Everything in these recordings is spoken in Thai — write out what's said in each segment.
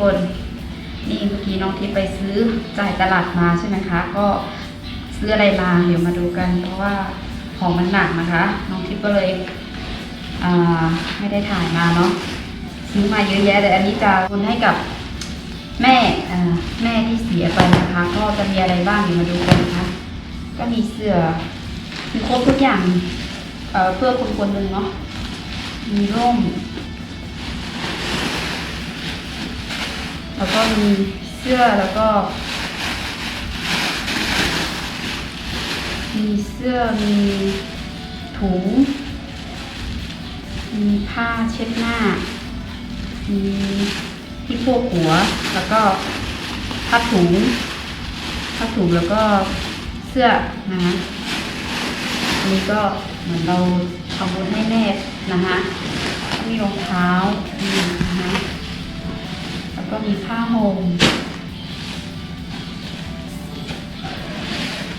คน นี่เมื่อกี้น้องทิพย์ไปซื้อจ่ายตลาดมาใช่ไหมคะ ก็ซื้ออะไรมาเดี๋ยวมาดูกัน เพราะว่าของมันหนักนะคะ น้องทิพย์ก็เลยไม่ได้ถ่ายมาเนาะซื้อมาเยอะแยะแต่อันนี้จะคุณให้กับแม่แม่ที่เสียไปนะคะ ก็จะมีอะไรบ้างเดี๋ยวมาดูกันนะคะก็มีเสื้อมีครบทุกอย่างเเพื่อคนคนหนึ่งเนาะมีร่ม แล้วก็มีเสื้อแล้วก็ มีเสื้อมีถุง มีผ้าเช็ดหน้า มีที่พวกหัว แล้วก็ผ้าถุงผ้าถุงแล้วก็เสื้อนะคะนี้ก็เหมือนเราทำบุญให้แม่นะคะมีรองเท้านี่นะคะ ก็มีผ้าห่ม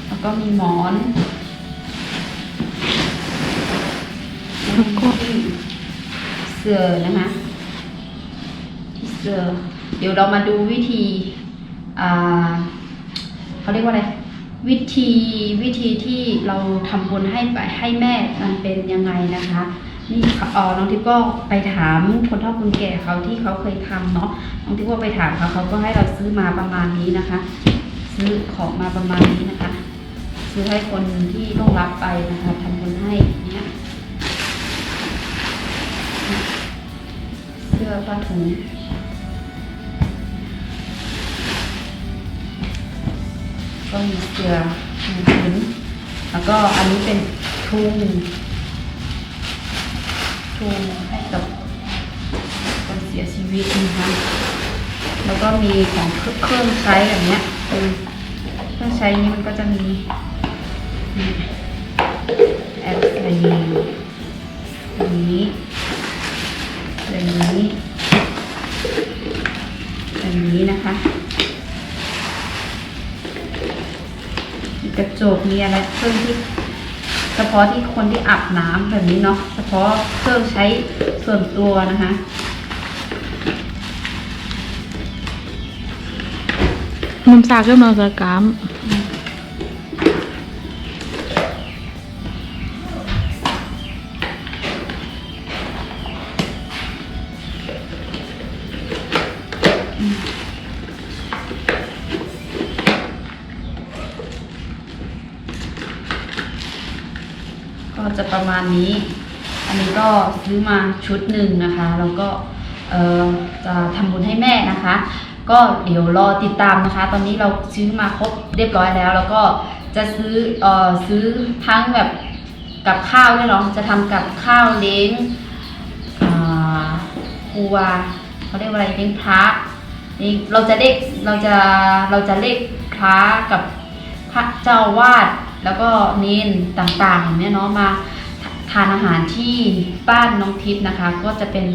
แล้วก็มีหมอนแล้วก็เสือนะคะที่เสือเดี๋ยวเรามาดูวิธีเขาเรียกว่าอะไรวิธีวิธีที่เราทำบุญให้ไปให้แม่มันเป็นยังไงนะคะ นี่เออน้องทิพย์ก็ไปถามคนเฒ่าคนแก่เขาที่เขาเคยทำเนาะน้องทิพย์ก็ไปถามเขาเขาก็ให้เราซื้อมาประมาณนี้นะคะ ซื้อของมาประมาณนี้นะคะ ซื้อให้คนที่ต้องรับไปนะคะทำบุญให้เนี่ยเสื้อผ้าถุงก็มีเสื้อมีถุงแล้วก็อันนี้เป็นทุ่ง ทุนให้กับคนเสียชีวิตนะคะแล้วก็มีของเครื่องใช้แบบเนี้ยเป็นเครื่องใช้นี้มันก็จะมีแอปอะไรนี้อันนี้อันนี้นนี้นะคะกระจกมีอะไรเครื่องที่ เฉพาะที่คนที่อาบน้ำแบบนี้เนาะเฉพาะเครื่องใช้ส่วนตัวนะคะมุมซากเริ่มเราจะกาม มาณนี้ อันนี้ก็ซื้อมาชุดหนึ่งนะคะแล้วก็จะทำบุญให้แม่นะคะ ก็เดี๋ยวรอติดตามนะคะ ตอนนี้เราซื้อมาครบเรียบร้อยแล้ว แล้วก็จะซื้อออซื้อทั้งแบบกับข้าวด้วยเนาะจะทำกับข้าวเลี้ยงครัวเขาเรียกว่าอะไรเลี้ยงพระนี่เราจะเรียกเราจะเราจะเรียกพระกับพระเจ้าวาดแล้วก็เนนต่างๆเนี่ยเนาะมา ทานอาหารที่บ้านน้องทิพย์นะคะ ก็จะเป็น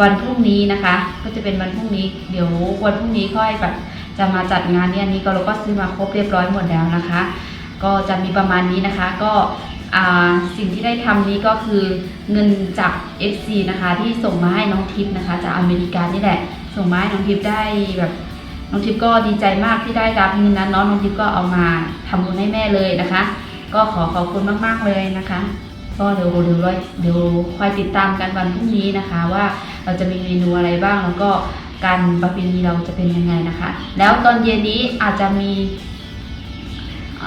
วันพรุ่งนี้นะคะ ก็จะเป็นวันพรุ่งนี้ เดี๋ยววันพรุ่งนี้ค่อยแบบจะมาจัดงานเนี่ยอันนี้ก็เราก็ซื้อมาครบเรียบร้อยหมดแล้วนะคะ ก็จะมีประมาณนี้นะคะ ก็อ่าสิ่งที่ได้ทำนี้ก็คือเงินจาก FC นะคะที่ส่งมาให้น้องทิพย์นะคะ จากอเมริกานี่แหละ ส่งมาให้น้องทิพย์ได้แบบน้องทิพย์ก็ดีใจมากที่ได้รับเงินนั้นเนาะน้องทิพย์ก็เอามาทำบุญให้แม่เลยนะคะ ก็ขอขอบคุณมากๆเลยนะคะ ก็เดี๋ยวเดี๋ยวเดี๋ยวคอยติดตามกันวันพรุ่งนี้นะคะ ว่าเราจะมีเมนูอะไรบ้างแล้วก็การประเพณีเราจะเป็นยังไงนะคะ แล้วตอนเย็นนี้อาจจะมีอ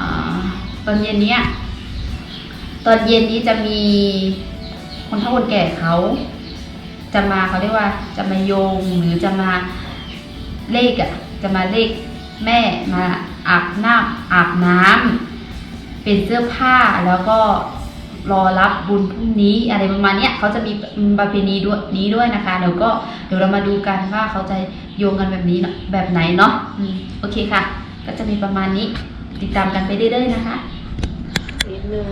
ตอนเย็นเนี้ยตอนเย็นนี้จะมีคนเฒ่าคนแก่เขาจะมาเขาเรียกว่าจะมาโยงหรือจะมาเลขอะจะมาเลขแม่มาอาบน้ำอาบน้ำเป็นเสื้อผ้าแล้วก็ รอรับบุญพรุ่งนี้อะไรประมาณเนี้ยเขาจะมีประเพณีด้วยนี้ด้วยนะคะเดี๋ยวก็เดี๋ยวเรามาดูกันว่าเขาจะโยงกันแบบนี้เนอะแบบไหนเนาะอืมโอเคค่ะ ก็จะมีประมาณนี้ติดตามกันไปเรื่อยๆนะคะนิดนึง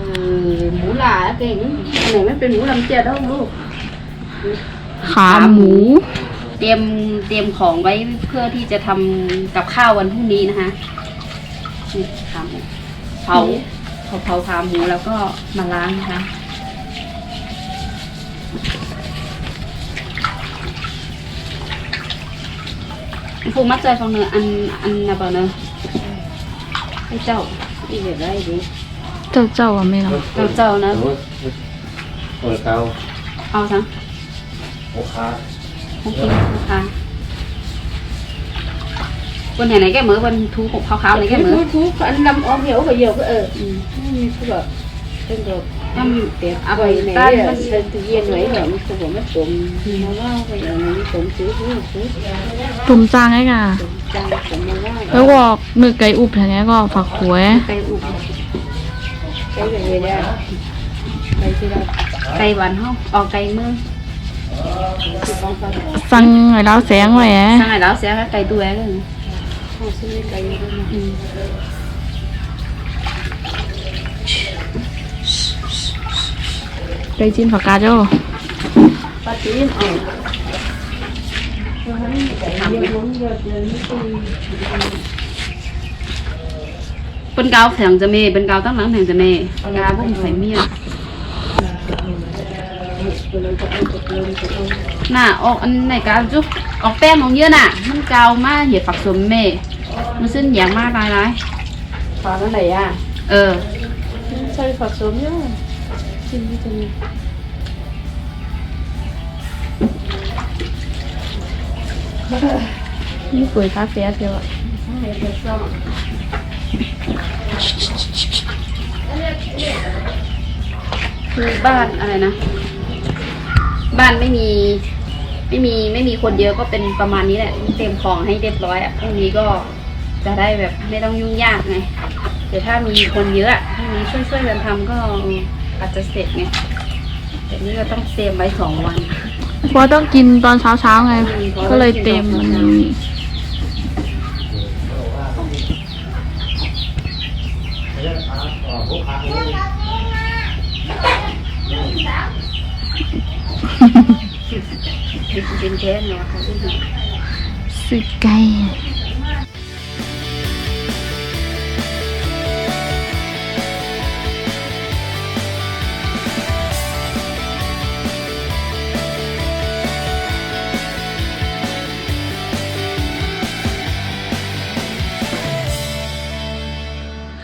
หมูหลาเก่งอันไหนไม่เป็นหมูลำเจียดแล้วลูกขาหมู เตรียมเตรียมของไว้เพื่อที่จะทำกับข้าววันพรุ่งนี้นะคะนี่ขาหมูเผา พอเผาขาหมูแล้วก็มาล้างนะคะผูมัดใจฟังเนื้ออันอันนะเปล่าเนื้อให้เจ้าอีกเดี๋ยวได้ดิเจ้าเจ้าอะไม่หรอเจ้าเจ้านะเอ้ยเขาเอาซะโอ้ค้าโอเคโอ้คา วันไหนไหนแกมือวันทูหกขาวๆไหนแกมือทุกทุกอันนำออมเหี่ยวก็เหี่ยวก็เอออืมนี่คือแบบเป็นแบบถ้ามีเตียเอาไปไปไหนต้านเนี่ยมันเป็นตู้เย็นไว้แบบมันคือผมไม่สมมาว่าไปอย่างนี้สมซื้อซื้อซื้อตุ่มจางไอ้กะสมจังสมมาว่าแล้วก็มือไก่อุบอย่างเงี้ยก็ฝักหวยไก่อุบใช้อย่างนี้ได้ไปที่เราไก่หวานห้องออกไก่เมืองคือต้องฟังสั่งไอ้แล้วแสงไว้แหทางไหนแล้วเสียไก่ตัวเลยข้าวซื้อไก่ยัง ไงอืมไก่จีนผักกาดโจ้ปลาจีนเอาทำเป็นล้ นเยอะเลยนี่คือเป็นกาวแผงจะเมย์เป็นกาวตั้งหลังแผงจะเมย์กาบุ้มใส่เมียตัวเราจะเอาจะเติมจะเอาน่ะออกอันไหนกาวจุ๊บออกแป้งของเยอะน่ะ มันกาวมาเหี่ยฝักสมเมย์มันซึ่งอย่างมากหลายหลายฝาแล้วไหนอะ เออ ใส่ผักสมเยอะชิมที่จะมีนี่สวยคาเฟ่เดียวอะใส่ผักสมคือบ้านอะไรนะ บ้านไม่มี ไม่มีไม่มีคนเยอะก็เป็นประมาณนี้แหละเตรียมของให้เรียบร้อยอะพรุ่งนี้ก็จะได้แบบไม่ต้องยุ่งยากไงแต่ถ้ามีคนเยอะอะพรุ่งนี้ช่วยช่วยๆกันทำก็อาจจะเสร็จไงแต่นี่ก็ต้องเตรียมไว้สองวันเพราะต้องกินตอนเช้าเช้าๆไง ก็เลยเต็มมันนี้ เป็นแค่นาะค่ะที่สุดไก่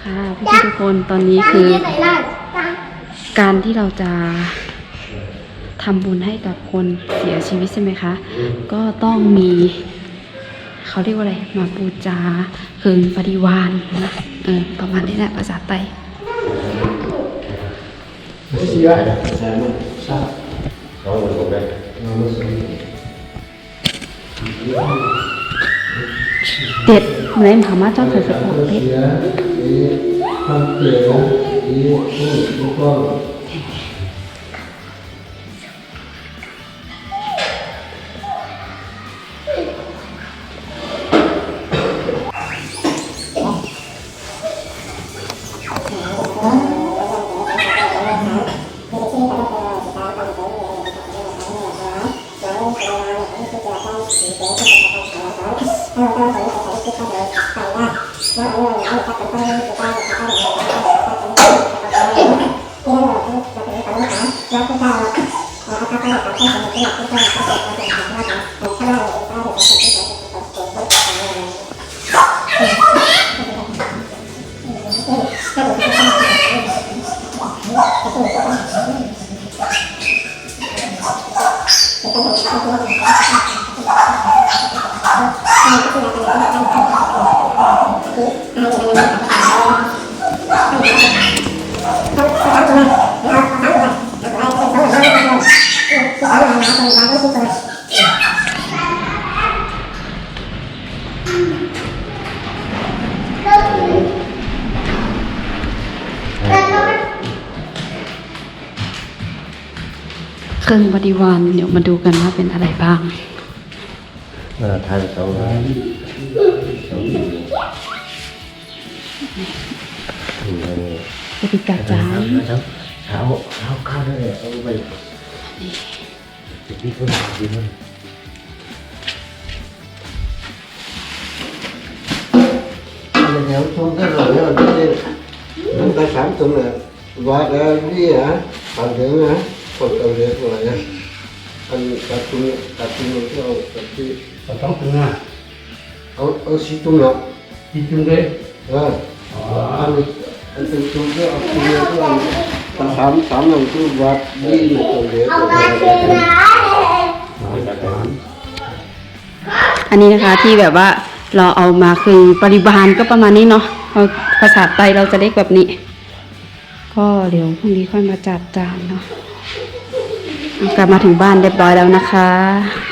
ค่ะพี่ทุกคนตอนนี้คือการที่เราจะ ทำบุญให้กับคนเสียชีวิตใช่ไหมคะ ก็ต้องมีเขาเรียกว่าอะไร มาบูชาเคิงปฏิวานนะเออประมาณนี้แหละภาษาไทย Cái gì vậy? Sao mà? Sao? Đó là một đây Nó nó sẽ เด็ดเหมือนถามว่าเจ้าเคยฝึกบอกเด็ด Không kiểu Ý Ý con เครื่อ บริวารเดี๋ยวมาดูกันว่าเป็นอะไรบ้างทานสองปฏิกัจจายเอาเอาข้าวได้เลยเอาไปดีขึ้นดีขึ้นแล้วชงก็หล่นแล้วมันก็สามตรงเลยว่าแล้วนี่ฮะฟังถึงฮะ tập trung เราต้องถึงอะเอาเอาสีตุ้งหนักที่จุงเลยเอออันนี้อันเป็นตุ้งก็เอาตุ้งก็เอาสามสามหนึ่งตุ้งวัดยี่สิบตัวเดียวตัวเดียวอันนี้นะคะที่แบบว่าเราเอามาคือปริบาลก็ประมาณนี้เนาะเราภาษาไทยเราจะเรียกแบบนี้ ก็เดี๋ยวพรุ่งนี้ค่อยมาจัดจานเนาะ กลับมาถึงบ้านเรียบร้อยแล้วนะคะ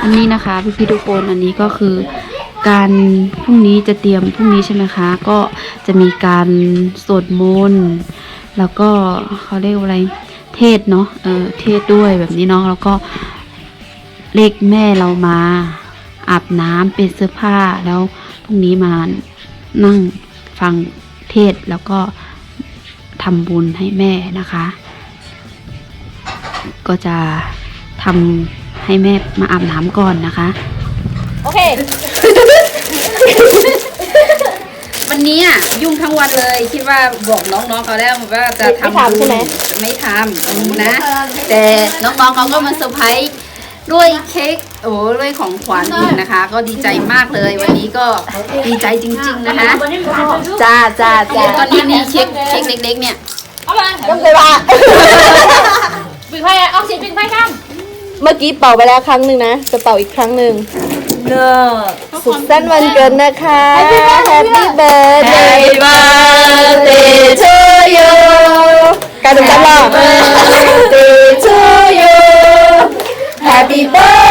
อันนี้นะคะพี่พี่ทุกคนอันนี้ก็คือการพรุ่งนี้จะเตรียมพรุ่งนี้ใช่ไหมคะ ก็จะมีการสวดมนต์แล้วก็เขาเรียกว่าอะไรเทศเนาะเออเทศด้วยแบบนี้เนาะแล้วก็เลขแม่เรามาอาบน้ำเป็นเสื้อผ้าแล้วพรุ่งนี้มานั่งฟังเทศแล้วก็ ทำบุญให้แม่นะคะ ก็จะทำให้แม่มาอาบน้ำก่อนนะคะ โอเค วันนี้อะยุ่งทั้งวันเลย คิดว่าบอกน้องๆเขาแล้วว่าจะทำไม่ทำใช่ไหม ไม่ทำนะ แต่น้องๆเขาก็มาเซอร์ไพรส์ด้วยเค้ก โอ้ด้วยของขวัญอีกนะคะ ก็ดีใจมากเลย วันนี้ก็ดีใจจริง ๆ นะคะจ้าจ้าจ้าตอนนี้มีเค้กเค้กเล็กๆเนี่ยต้องไปว่าปิดไฟเอาเสียงปิดไฟกันเมื่อกี้เป่าไปแล้วครั้งหนึ่งนะ จะเป่าอีกครั้งหนึ่งเนอะสุขสันต์วันเกิดนะคะ Happy birthday birthday to you การดูกันหรอ birthday to you Happy birthday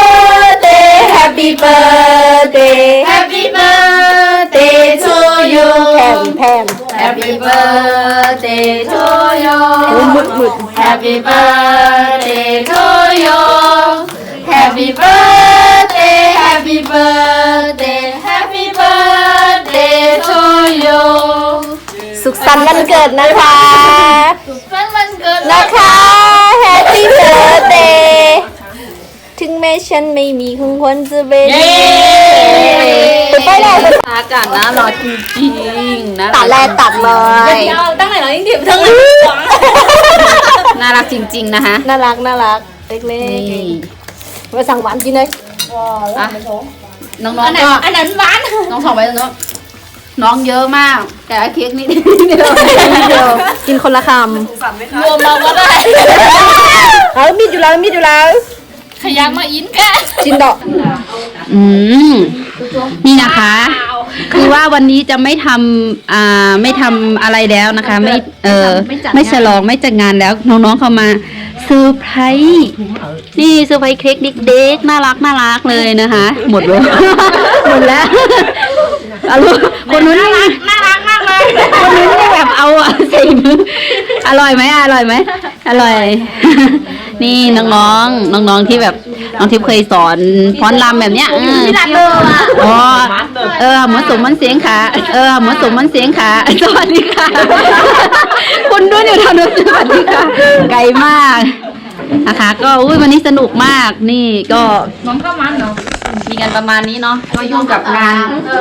Happy birthday Happy birthday to you แพมแพม Happy birthday to you มุดมุด Happy birthday to you Happy birthday Happy birthday Happy birthday to you สุขสันต์วันเกิดนะคะ เป็นวันเกิด นะคะ Happy birthday ถึงแม้ ฉันไม่มีของขวัญจะเป็น ไปไปแล้วอากาศนะรอจริงๆนะตัดแรกตัดเลยตั้งไหนเหรอยิ่งเดียวทั้งน่ารักจริง ๆ นะคะน่ารักน่ารักเล็กนี่ ๆมาสั่งหวานกินเลยอะ น้องๆก็ อันนั้นหวานน้องสองไปตรงนู้นน้องเยอะมาก แต่เค้กนิดเดียวเดี๋ยวกินคนละครวมมาก็ได้ำเอามีดอยู่แล้วมีดอยู่แล้ว ขยักมาอินกันจินดอกอืมนี่นะคะ คือว่าวันนี้จะไม่ทำอ่าไม่ทำอะไรแล้วนะคะ ไม่เออไม่ฉลองไม่จัดงานแล้ว น้องๆเข้ามาเซอร์ไพรส์นี่เซอร์ไพรส์เค้กเด็กๆน่ารักน่ารักเลยนะคะ หมดเลยหมดแล้วอารมณ์คนนู้นน่ารักน่ารักมากเลย คนนู้นนี่แบบเอาอะใส่มืออร่อยไหมอร่อยไหมอร่อย นี่น้องๆน้องๆที่แบบน้องทิพย์เคยสอนฟ้อนรำแบบเนี้ยเอออ๋อเออหมอสมมันเสียงขาเออหมอสมมันเสียงขาสวัสดีค่ะ คุณด้วยอยู่ทางนู้นสวัสดีค่ะไกลมากนะคะ ก็อุ้ยวันนี้สนุกมากนี่ก็ น้องข้าวมันเนาะ มีกันประมาณนี้เนาะก็ยุ่งกับงาน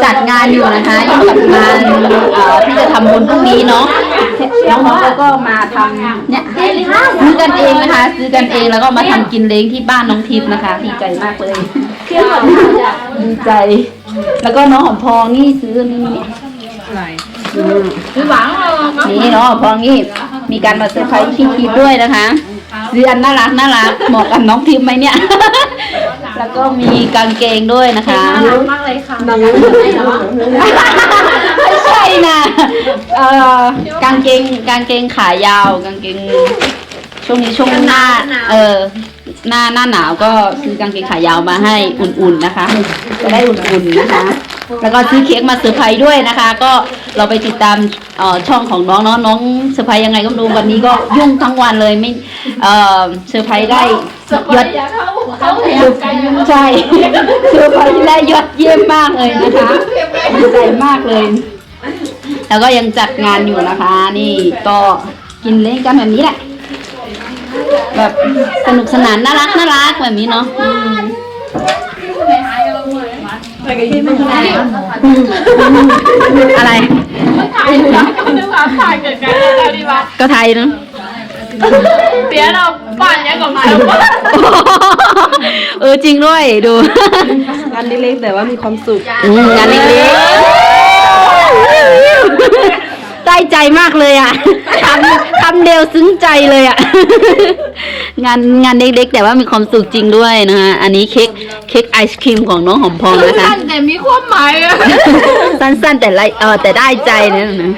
จัดงานอยู่นะคะยุ่งกับงานเอ่อที่จะทำบุญพรุ่งนี้เนาะน้องๆเขาก็มาทำเนี่ยซื้อกันเองนะคะ ซื้อกันเองแล้วก็มาทำกินเล้งที่บ้านน้องทิพย์นะคะดีใจมากเลยดีใจ แล้วก็น้องหอมพองนี่ซื้อนี่คือหวานเราเนาะนี่น้องหอมพองนี่มีการมาเซอร์ไพรส์พี่ทิพย์ด้วยนะคะ ซื้ออันน่ารักน่ารักเหมาะกับน้องทิพย์ไหมเนี่ย แล้วก็มีกางเกงด้วยนะคะมากเลยค่ะไม่ใช่นะเอ่อกางเกงกางเกงขายาว กางเกง ช่วงนี้ช่วงหน้า เออหน้าหน้าหนาวก็ซื้อกางเกงขายาวมาให้อุ่นๆนะคะจะได้อุ่นๆนะคะ แล้วก็ซื้อเค้กมาเซอร์ไพรส์ด้วยนะคะ ก็ เราไปติดตามช่องของน้องเนาะน้องเซอร์ไพรส์ยังไงก็ไม่รู้วันนี้ก็ยุ่งทั้งวันเลยไม่เซอร์ไพรส์ได้ยอดเขาอยากไกลใช่เซอร์ไพรส์ได้ยอดเยี่ยมมากเลยนะคะดีใจมากเลย แล้วก็ยังจัดงานอยู่นะคะ นี่ก็กินเล่นกันแบบนี้แหละแบบสนุกสนานน่ารักน่ารักแบบนี้เนาะ อืมอะไรถ่ายรูปก็นึกว่าถ่ายเกิดการแล้วดีวะก็ไทยเนาะเดี๋ยวเราปั่นยังกับมาแล้วเออจริงด้วยดูงานเล็กๆแต่ว่ามีความสุขอืมงานเล็กๆ ได้ใจมากเลยอะทำทำเร็วซึ้งใจเลยอะ งานงานเล็กๆ แต่ว่ามีความสุขจริงด้วยนะฮะอันนี้เค้กเค้กไอศครีมของน้องหอมพองนะคะ สั้นแต่มีความหมายอะสั้นๆแต่ไรเออแต่ได้ใจนะนะ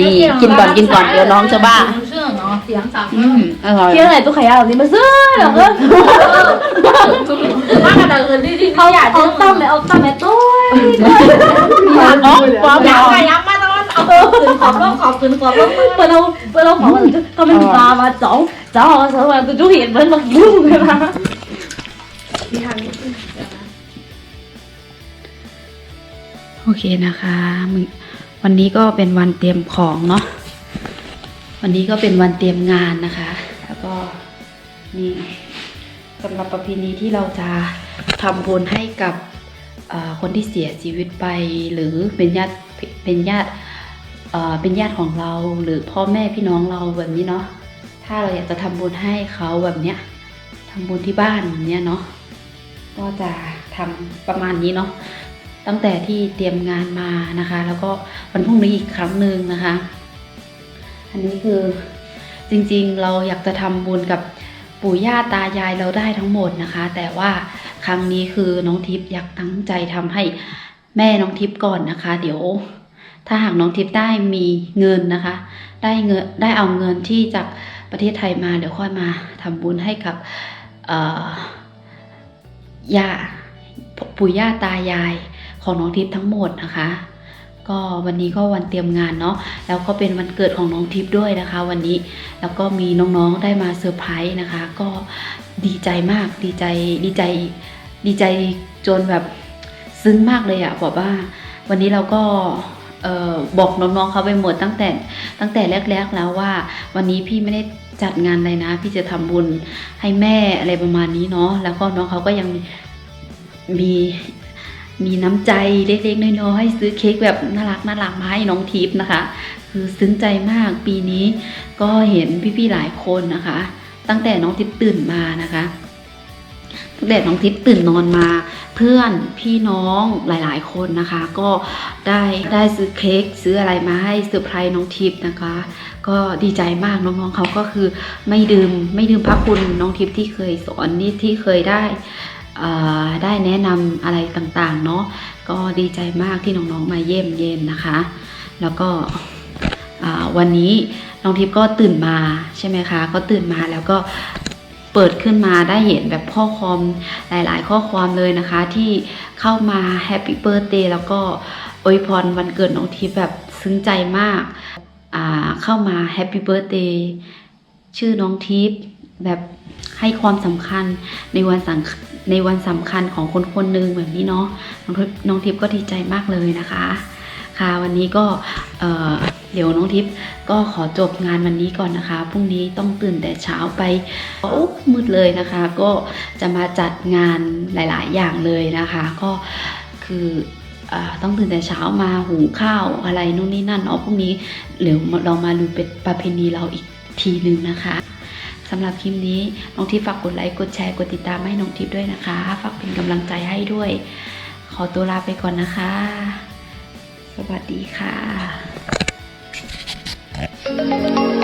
นี่กินก่อนกินก่อนเดี๋ยวน้องจะบ้าเชื่อเนาะเสียงสามอืมอร่อยเที่ยงไหนตัวขยะแบบนี้มาซื้อเหรอเพื่อนมากกระดังเงินที่ที่เขาอยากเอาตั้มไหมเอาตั้มไหมตัวอ๋อความอยากร้อนขยับมาตอน เอาขอบรอบขอบคืนขอบรอบเปิดเราเปิดเราขอว่าก็ไม่มีปลามาจ่องจ่องเอาสวัสดิ์ตัวเห็นเหมือนมายุ่งเลยนะโอเคนะคะมึงวันนี้ก็เป็นวันเตรียมของเนาะวันนี้ก็เป็นวันเตรียมงานนะคะ แล้วก็นี่สำหรับประเพณีที่เราจะทำบุญให้กับคนที่เสียชีวิตไปหรือเป็นญาติเป็นญาติ เป็นญาติของเราหรือพ่อแม่พี่น้องเราแบบนี้เนาะถ้าเราอยากจะทำบุญให้เขาแบบเนี้ยทำบุญที่บ้านเนี้ยเนาะก็จะทำประมาณนี้เนาะตั้งแต่ที่เตรียมงานมานะคะ แล้วก็วันพรุ่งนี้อีกครั้งหนึ่งนะคะ อันนี้คือจริงๆเราอยากจะทำบุญกับปู่ย่าตายายเราได้ทั้งหมดนะคะ แต่ว่าครั้งนี้คือน้องทิพย์อยากตั้งใจทำให้แม่น้องทิพย์ก่อนนะคะ เดี๋ยว ถ้าหากน้องทิพย์ได้มีเงินนะคะ ได้เงินได้เอาเงินที่จากประเทศไทยมาเดี๋ยวค่อยมาทำบุญให้กับย่าปู่ย่าตายายของน้องทิพย์ทั้งหมดนะคะ ก็วันนี้ก็วันเตรียมงานเนาะแล้วก็เป็นวันเกิดของน้องทิพย์ด้วยนะคะ วันนี้แล้วก็มีน้องๆได้มาเซอร์ไพรส์นะคะ ก็ดีใจมากดีใจดีใจดีใจจนแบบซึ้งมากเลยอะบอกว่าวันนี้เราก็ บอกน้องๆเขาไปหมดตั้งแต่ตั้งแต่แรก ๆแล้วว่า วันนี้พี่ไม่ได้จัดงานอะไรนะ พี่จะทำบุญให้แม่อะไรประมาณนี้เนาะแล้วก็น้องเขาก็ยังมีมีน้ำใจเล็กๆน้อยๆซื้อเค้กแบบน่ารักน่ารักมาให้น้องทิพย์นะคะ คือซึ้งใจมากปีนี้ก็เห็นพี่ๆหลายคนนะคะ ตั้งแต่น้องทิพย์ตื่นมานะคะ แต่น้องทิพย์ตื่นนอนมา เพื่อนพี่น้องหลายๆ คนนะคะ ก็ได้ได้ซื้อเค้กซื้ออะไรมาให้เซอร์ไพรส์น้องทิพย์นะคะ ก็ดีใจมากน้องๆเขาก็คือไม่ดื่มไม่ดื่มพระคุณน้องทิพย์ที่เคยสอนนี่ที่เคยได้ได้แนะนำอะไรต่างๆเนาะก็ดีใจมากที่น้องๆมาเยี่ยมเยียนนะคะ แล้วก็วันนี้น้องทิพย์ก็ตื่นมาใช่ไหมคะ ก็ตื่นมาแล้วก็ เปิดขึ้นมาได้เห็นแบบข้อความหลาย ๆ ข้อความเลยนะคะ ที่เข้ามาแฮปปี้เบิร์ a เดย์แล้วก็อวยพรวันเกิดน้องทิพย์แบบซึ้งใจมากอ่าเข้ามาแฮปปี้เบิร์ a เดย์ชื่อน้องทิพย์แบบให้ความสำคัญในวันสำในวันสำคัญของคนคนหนึ่งแบบนี้เนาะน้องทิพย์น้องทิพย์ก็ดีใจมากเลยนะคะ ค่ะวันนี้ก็ เดี๋ยวน้องทิพย์ก็ขอจบงานวันนี้ก่อนนะคะ พรุ่งนี้ต้องตื่นแต่เช้าไปโอ้มืดเลยนะคะ ก็จะมาจัดงานหลาย ๆ อย่างเลยนะคะ ก็คือต้องตื่นแต่เช้ามาหุงข้าวอะไรนู่นนี่นั่นเนาะพรุ่งนี้เดี๋ยวเรามาดูเป็นประเพณีเราอีกทีหนึ่งนะคะสำหรับคลิปนี้น้องทิพย์ฝากกดไลค์กดแชร์กดติดตามให้น้องทิพย์ด้วยนะคะ ฝากเป็นกำลังใจให้ด้วย ขอตัวลาไปก่อนนะคะ สวัสดีค่ะ Música